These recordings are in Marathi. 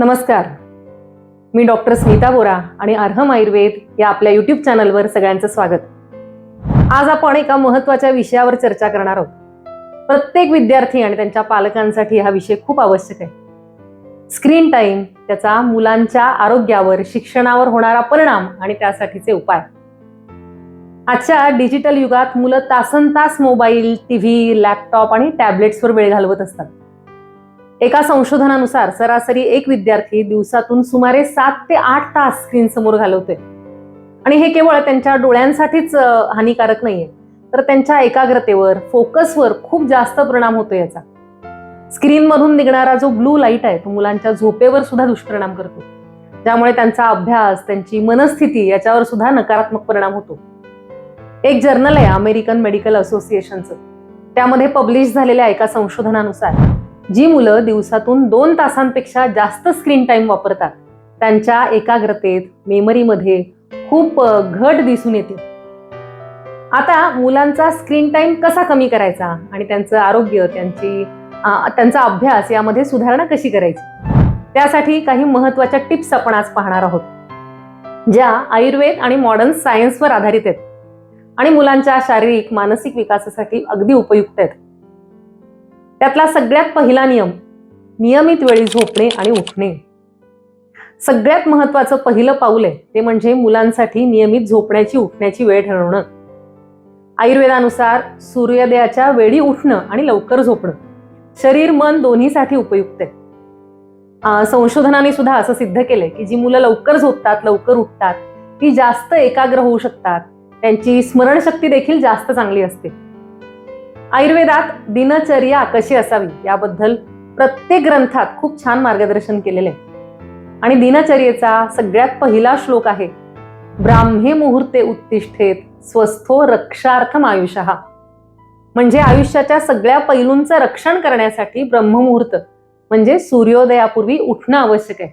नमस्कार. मी डॉक्टर स्मिता बोरा आणि अर्हम आयुर्वेद या आपल्या युट्यूब चॅनलवर सगळ्यांचं स्वागत. आज आपण एका महत्त्वाच्या विषयावर चर्चा करणार आहोत. प्रत्येक विद्यार्थी आणि त्यांच्या पालकांसाठी हा विषय खूप आवश्यक आहे. स्क्रीन टाईम त्याचा मुलांच्या आरोग्यावर शिक्षणावर होणारा परिणाम आणि त्यासाठीचे उपाय. आजच्या डिजिटल युगात मुलं तासन तास मोबाईल टीव्ही लॅपटॉप आणि टॅबलेट्सवर वेळ घालवत असतात. एका संशोधनानुसार सरासरी एक विद्यार्थी दिवसातून सुमारे सात ते आठ तास स्क्रीन समोर घालवते आणि हे केवळ त्यांच्या डोळ्यांसाठीच हानिकारक नाहीये. तर त्यांच्या एकाग्रतेवर फोकसवर खूप जास्त परिणाम होतो याचा. स्क्रीनमधून निघणारा जो ब्लू लाइट आहे तो मुलांच्या झोपेवर सुद्धा दुष्परिणाम करतो. ज्यामुळे त्यांचा अभ्यास त्यांची मनस्थिती याच्यावर सुद्धा नकारात्मक परिणाम होतो. एक जर्नल आहे अमेरिकन मेडिकल असोसिएशनचं. त्यामध्ये पब्लिश झालेल्या एका संशोधनानुसार जी मुलं दिवसातून दोन तासांपेक्षा जास्त स्क्रीन टाईम वापरतात त्यांच्या एकाग्रतेत मेमरीमध्ये खूप घट दिसून येते. आता मुलांचा स्क्रीन टाईम कसा कमी करायचा आणि त्यांचं आरोग्य त्यांची त्यांचा अभ्यास यामध्ये सुधारणा कशी करायची? त्यासाठी काही महत्त्वाच्या टिप्स आपण आज पाहणार आहोत ज्या आयुर्वेद आणि मॉडर्न सायन्सवर आधारित आहेत आणि मुलांच्या शारीरिक मानसिक विकासासाठी अगदी उपयुक्त आहेत. त्यातला सगळ्यात पहिला नियम नियमित वेळी झोपणे आणि उठणे. सगळ्यात महत्वाचं पहिलं पाऊल आहे ते म्हणजे मुलांसाठी नियमित झोपण्याची उठण्याची वेळ ठरवणं. आयुर्वेदानुसार सूर्योदयाच्या वेळी उठणं आणि लवकर झोपणं. शरीर मन दोन्हीसाठी उपयुक्त आहे. संशोधनाने सुद्धा असं सिद्ध केलंय की जी मुलं लवकर झोपतात लवकर उठतात ती जास्त एकाग्र होऊ शकतात त्यांची स्मरणशक्ती देखील जास्त चांगली असते. आयुर्वेदात दिनचर्या कशी असावी याबद्दल प्रत्येक ग्रंथात खूप छान मार्गदर्शन केलेले आहे. आणि दिनचर्येचा सगळ्यात पहिला श्लोक आहे ब्राह्मे मुहूर्ते उत्तिष्ठेत स्वस्थो रक्षार्थम आयुष्य म्हणजे आयुष्याच्या सगळ्या पैलूंचं रक्षण करण्यासाठी ब्रह्ममुहूर्त म्हणजे सूर्योदयापूर्वी उठणं आवश्यक आहे.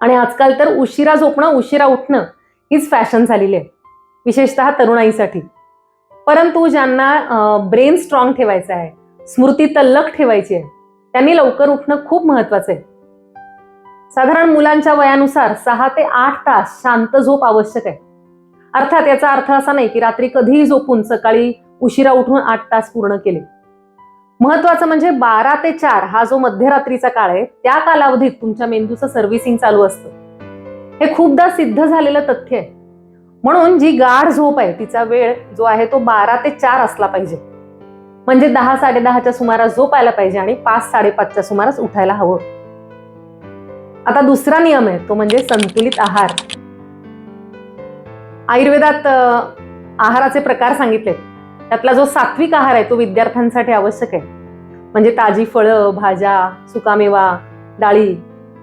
आणि आजकाल तर उशिरा झोपणं उशिरा उठणं हीच फॅशन झालेली आहे विशेषतः तरुणाईसाठी. परंतु ज्यांना ब्रेन स्ट्रॉंग ठेवायचा आहे स्मृती तल्लख ठेवायची आहे त्यांनी लवकर उठणं खूप महत्वाचं आहे. साधारण मुलांच्या वयानुसार सहा ते आठ तास शांत झोप आवश्यक आहे. अर्थात याचा अर्थ असा नाही की रात्री कधीही झोपून सकाळी उशिरा उठून आठ तास पूर्ण केले. महत्वाचं म्हणजे बारा ते चार हा जो मध्यरात्रीचा काळ आहे त्या कालावधीत तुमच्या मेंदूचं सर्व्हिसिंग चालू असतं. हे खूपदा सिद्ध झालेलं तथ्य आहे. म्हणून जी गाढ झोप आहे तिचा वेळ जो आहे तो बारा ते चार असला पाहिजे. म्हणजे दहा साडे दहाच्या सुमारास झोपायला पाहिजे आणि पाच साडेपाचच्या सुमारास उठायला हवं. आता दुसरा नियम आहे तो म्हणजे संतुलित आहार. आयुर्वेदात आहाराचे प्रकार सांगितले. त्यातला जो सात्विक आहार आहे तो विद्यार्थ्यांसाठी आवश्यक आहे. म्हणजे ताजी फळं भाज्या सुकामेवा डाळी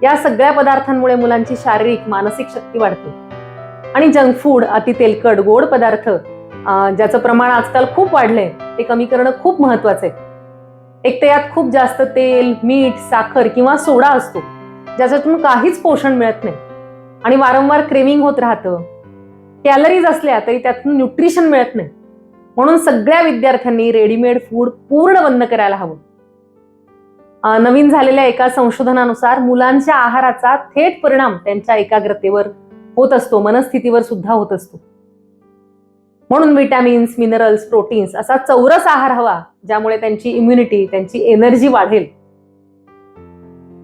या सगळ्या पदार्थांमुळे मुलांची शारीरिक मानसिक शक्ती वाढते. आणि जंक फूड अति तेलकट गोड पदार्थ ज्याचं प्रमाण आजकाल खूप वाढलंय ते कमी करणं खूप महत्वाचं आहे. एक तर यात खूप जास्त तेल मीठ साखर किंवा सोडा असतो ज्याच्यातून काहीच पोषण मिळत नाही. आणि वारंवार क्रेविंग होत राहतं. कॅलरीज असल्या तरी त्यातून न्यूट्रिशन मिळत नाही. म्हणून सगळ्या विद्यार्थ्यांनी रेडीमेड फूड पूर्ण बंद करायला हवं. नवीन झालेल्या एका संशोधनानुसार मुलांच्या आहाराचा थेट परिणाम त्यांच्या एकाग्रतेवर होत असतो मनस्थितीवर सुद्धा होत असतो. म्हणून विटॅमिन्स मिनरल्स प्रोटीन्स असा चौरस आहार हवा ज्यामुळे त्यांची इम्युनिटी त्यांची एनर्जी वाढेल.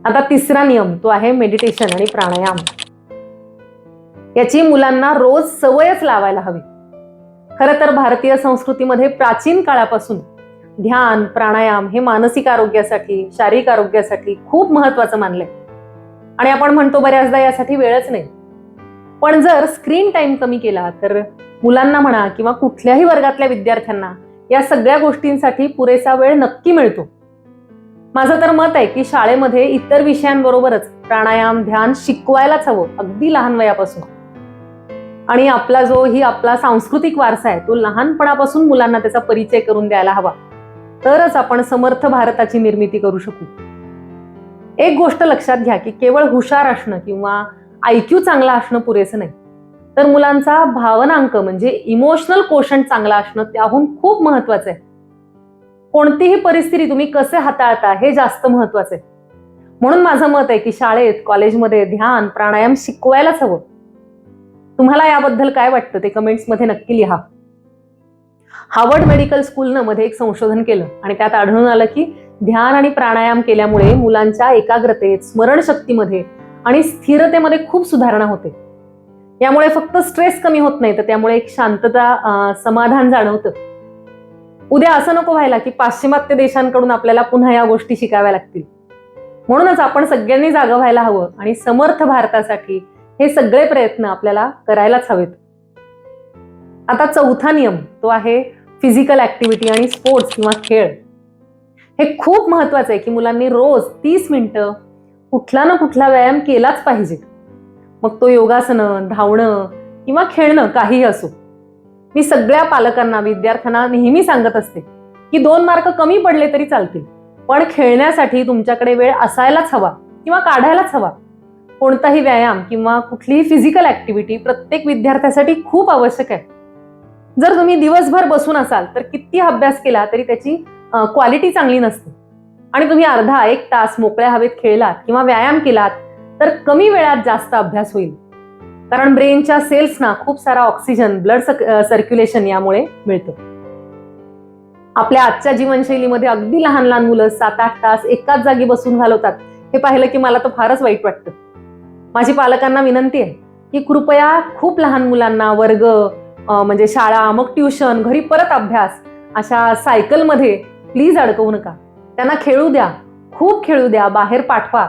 आता तिसरा नियम तो आहे मेडिटेशन आणि प्राणायाम. याची मुलांना रोज सवयच लावायला हवी. खरं तर भारतीय संस्कृतीमध्ये प्राचीन काळापासून ध्यान प्राणायाम हे मानसिक आरोग्यासाठी शारीरिक आरोग्यासाठी खूप महत्वाचं मानलंय. आणि आपण म्हणतो बऱ्याचदा यासाठी वेळच नाही. पण जर स्क्रीन टाइम कमी केला तर मुलांना म्हणा किंवा कुठल्याही वर्गातल्या विद्यार्थ्यांना या सगळ्या गोष्टींसाठी पुरेसा वेळ नक्की मिळतो. माझं तर मत आहे की शाळेमध्ये इतर विषयांबरोबरच प्राणायाम ध्यान शिकवायलाच हवं अगदी लहान वयापासून. आणि आपला जो ही आपला सांस्कृतिक वारसा आहे तो लहानपणापासून मुलांना त्याचा परिचय करून द्यायला हवा. तरच आपण समर्थ भारताची निर्मिती करू शकू. एक गोष्ट लक्षात घ्या की केवळ हुशार असणं किंवा आयक्यू चांगला असणं पुरेसं नाही. तर मुलांचा भावनांक म्हणजे इमोशनल कोशंट चांगला असणं त्याहून खूप महत्वाचं आहे. कोणतीही परिस्थिती तुम्ही कसे हाताळता हे जास्त महत्वाचं आहे. म्हणून माझं मत आहे की शाळेत कॉलेजमध्ये ध्यान प्राणायाम शिकवायलाच हवं. तुम्हाला याबद्दल काय वाटतं ते कमेंट्समध्ये नक्की लिहा. हार्वर्ड मेडिकल स्कूलनं मध्ये एक संशोधन केलं आणि त्यात आढळून आलं की ध्यान आणि प्राणायाम केल्यामुळे मुलांच्या एकाग्रतेत स्मरणशक्तीमध्ये आणि स्थिरतेमध्ये खूप सुधारणा होते. यामुळे फक्त स्ट्रेस कमी होत नाही तर त्यामुळे एक शांतता समाधान जाणवतं. उद्या असं नको व्हायला की पाश्चिमात्य देशांकडून आपल्याला पुन्हा या गोष्टी शिकाव्या लागतील. म्हणूनच आपण सगळ्यांनी जागं व्हायला हवं आणि समर्थ भारतासाठी हे सगळे प्रयत्न आपल्याला करायलाच हवेत. आता चौथा नियम तो आहे फिजिकल ऍक्टिव्हिटी आणि स्पोर्ट्स किंवा खेळ. हे खूप महत्वाचं आहे की मुलांनी रोज तीस मिनिटं कुठला ना कुठला व्यायाम केलाच पाहिजे. मग तो योगासनं धावणं किंवा खेळणं काहीही असो. मी सगळ्या पालकांना विद्यार्थ्यांना नेहमी सांगत असते की दोन मार्क कमी पडले तरी चालतील. पण खेळण्यासाठी तुमच्याकडे वेळ असायलाच हवा किंवा काढायलाच हवा. कोणताही व्यायाम किंवा कुठलीही फिजिकल ऍक्टिव्हिटी प्रत्येक विद्यार्थ्यासाठी खूप आवश्यक आहे. जर तुम्ही दिवसभर बसून असाल तर किती अभ्यास केला तरी त्याची क्वालिटी चांगली नसते. आणि तुम्ही अर्धा एक तास मोकळ्या हवेत खेळलात किंवा व्यायाम केलात तर कमी वेळात जास्त अभ्यास होईल. कारण ब्रेनच्या सेल्सना खूप सारा ऑक्सिजन ब्लड सर्क्युलेशन यामुळे मिळतं. आपल्या आजच्या जीवनशैलीमध्ये अगदी लहान लहान मुलं सात आठ तास एकाच जागी बसून घालवतात हे पाहिलं की मला तर फारच वाईट वाटतं. माझी पालकांना विनंती आहे की कृपया खूप लहान मुलांना वर्ग म्हणजे शाळा मग ट्युशन घरी परत अभ्यास अशा सायकलमध्ये प्लीज अडकवू नका. त्यांना खेळू द्या. खूप खेळू द्या. बाहेर पाठवा.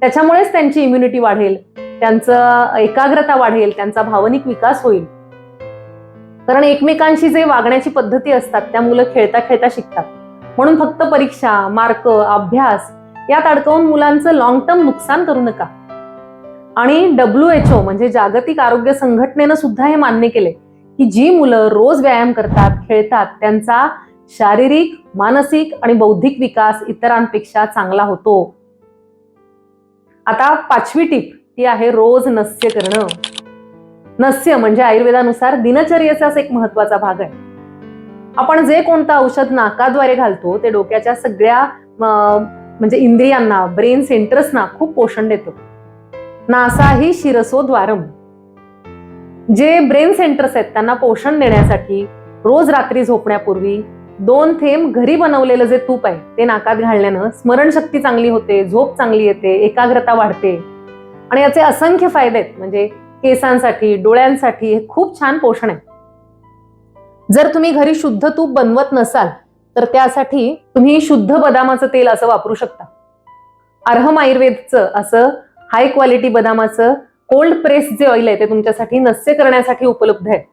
त्याच्यामुळेच त्यांची इम्युनिटी वाढेल. त्यांचं एकाग्रता वाढेल. त्यांचा भावनिक विकास होईल. कारण एकमेकांशी जे वागण्याची पद्धती असतात त्या मुलं खेळता खेळता शिकतात. म्हणून फक्त परीक्षा मार्क अभ्यास यात अडकवून मुलांचं लॉंग टर्म नुकसान करू नका. आणि डब्ल्यू एच ओ म्हणजे जागतिक आरोग्य संघटनेनं सुद्धा हे मान्य केले की जी मुलं रोज व्यायाम करतात खेळतात त्यांचा शारीरिक मानसिक आणि बौद्धिक विकास इतरांपेक्षा चांगला होतो. आता पाचवी टीप ती आहे रोज नस्य करणं. नस्य म्हणजे आयुर्वेदानुसार दिनचर्येचाच एक महत्त्वाचा भाग आहे. आपण जे कोणतं औषध नाकाद्वारे घालतो ते डोक्याच्या सगळ्या म्हणजे इंद्रियांना ब्रेन सेंटर्सना खूप पोषण देतो. नासा ही शिरसो द्वारम. जे ब्रेन सेंटर्स आहेत त्यांना पोषण देण्यासाठी रोज रात्री झोपण्यापूर्वी दोन थेंब घरी बनवलेलं जे तूप आहे ते नाकात घालण्यानं स्मरणशक्ती चांगली होते झोप चांगली येते एकाग्रता वाढते. आणि याचे असंख्य फायदे आहेत. म्हणजे केसांसाठी डोळ्यांसाठी हे खूप छान पोषण आहे. जर तुम्ही घरी शुद्ध तूप बनवत नसाल तर त्यासाठी तुम्ही शुद्ध बदामाचं तेल असं वापरू शकता. अर्हम आयुर्वेदचं असं हाय क्वालिटी बदामाचं कोल्ड प्रेस जे ऑइल आहे ते तुमच्यासाठी नस्य करण्यासाठी उपलब्ध आहे.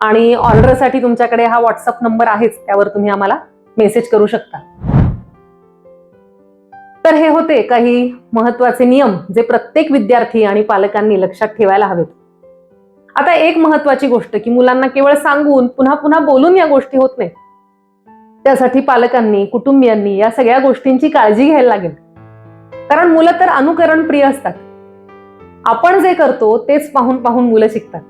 आणि ऑर्डरसाठी तुमच्याकडे हा व्हॉट्सअप नंबर आहेच त्यावर तुम्ही आम्हाला मेसेज करू शकता. तर हे होते काही महत्त्वाचे नियम जे प्रत्येक विद्यार्थी आणि पालकांनी लक्षात ठेवायला हवेत. आता एक महत्वाची गोष्ट की मुलांना केवळ सांगून पुन्हा पुन्हा बोलून या गोष्टी होत नाही त्यासाठी पालकांनी कुटुंबियांनी या सगळ्या गोष्टींची काळजी घ्यायला लागेल. कारण मुलं तर अनुकरण प्रिय असतात. आपण जे करतो तेच पाहून पाहून मुलं शिकतात.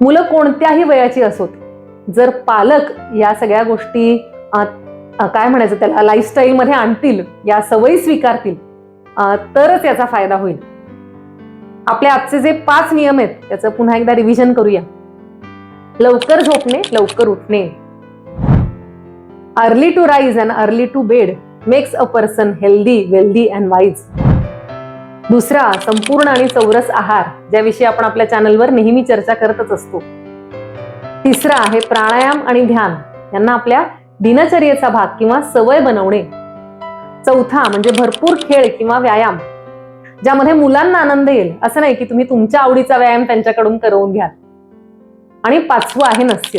मुलं कोणत्याही वयाची असोत. जर पालक या सगळ्या गोष्टी काय म्हणायचं त्याला लाईफस्टाईलमध्ये आणतील या सवयी स्वीकारतील तरच याचा फायदा होईल. आपले आजचे जे पाच नियम आहेत त्याचं पुन्हा एकदा रिव्हिजन करूया. लवकर झोपणे लवकर उठणे. Early to rise and early to bed makes a person healthy wealthy and wise दुसरा संपूर्ण आणि चौरस आहार ज्याविषयी आपण आपल्या चॅनलवर नेहमी चर्चा करतच असतो. तिसरा आहे प्राणायाम आणि ध्यान. यांना आपल्या दिनचर्येचा भाग किंवा सवय बनवणे. चौथा म्हणजे भरपूर खेळ किंवा व्यायाम ज्यामध्ये मुलांना आनंद येईल असं नाही की तुम्ही तुमच्या आवडीचा व्यायाम त्यांच्याकडून करवून घ्याल. आणि पाचवं आहे नस्य.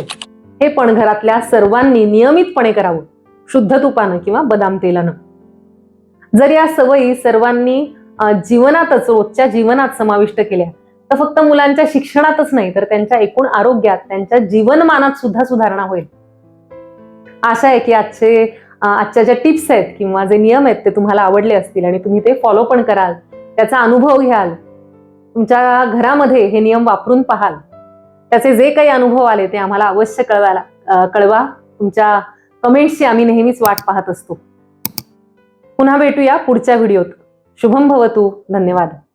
हे पण घरातल्या सर्वांनी नियमितपणे करावं शुद्ध तुपानं किंवा बदाम तेलानं. जर या सवयी सर्वांनी जीवनातच रोजच्या जीवनात समाविष्ट केल्या. तर फक्त मुलांच्या शिक्षणातच नाही तर त्यांच्या एकूण आरोग्यात त्यांच्या जीवनमानात सुद्धा सुधारणा होईल. आशा आहे की आजचे आजच्या ज्या टिप्स आहेत किंवा जे नियम आहेत ते तुम्हाला आवडले असतील आणि तुम्ही ते फॉलो पण कराल त्याचा अनुभव घ्याल तुमच्या घरामध्ये हे नियम वापरून पाहाल. त्याचे जे काही अनुभव आले ते आम्हाला अवश्य कळवायला कळवा. तुमच्या कमेंट्सची आम्ही नेहमीच वाट पाहत असतो. पुन्हा भेटूया पुढच्या व्हिडिओत. शुभम भवतु धन्यवाद.